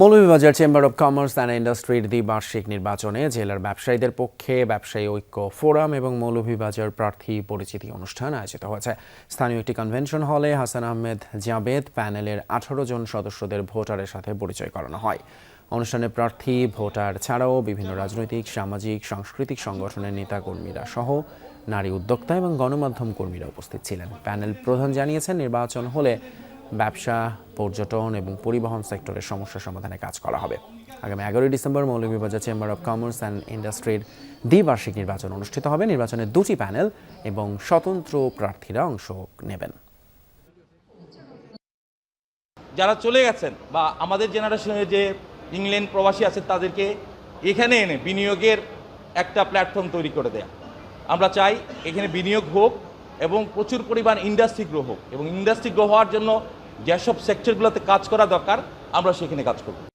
Moulvibazar chamber of commerce and ইন্ডাস্ট্রির দ্বিবার্ষিক নির্বাচনে জেলার ব্যবসায়ীদের পক্ষে ব্যবসায়ী ঐক্য ফোরাম এবং মৌলভীবাজার প্রার্থী পরিচিতি অনুষ্ঠান আয়োজিত হয়েছে। স্থানীয় একটি কনভেনশন হলে হাসান আহমেদ জাবেদ প্যানেলের আঠারো জন সদস্যদের ভোটারের সাথে পরিচয় করানো হয়। অনুষ্ঠানে প্রার্থী, ভোটার ছাড়াও বিভিন্ন রাজনৈতিক, সামাজিক, সাংস্কৃতিক সংগঠনের নেতাকর্মীরা সহ নারী উদ্যোক্তা এবং গণমাধ্যম কর্মীরা উপস্থিত ছিলেন। প্যানেল প্রধান জানিয়েছেন, নির্বাচন হলে ব্যবসা, পর্যটন এবং পরিবহন সেক্টরের সমস্যা সমাধানে কাজ করা হবে। আগামী এগারোই December Moulvibazar chamber of commerce and ইন্ডাস্ট্রির দ্বিবার্ষিক নির্বাচন অনুষ্ঠিত হবে। নির্বাচনে দুটি প্যানেল এবং স্বতন্ত্র প্রার্থীরা অংশ নেবেন। যারা চলে গেছেন বা আমাদের জেনারেশনের যে ইংল্যান্ড প্রবাসী আছেন তাদেরকে এখানে এনে বিনিয়োগের একটা প্ল্যাটফর্ম তৈরি করে দেয়া। আমরা চাই এখানে বিনিয়োগ হোক এবং প্রচুর পরিমাণ ইন্ডাস্ট্রি গ্রো হোক এবং ইন্ডাস্ট্রি গ্রো হওয়ার জন্য যেসব সেক্টরগুলোতে কাজ করা দরকার আমরা সেখানে কাজ করব।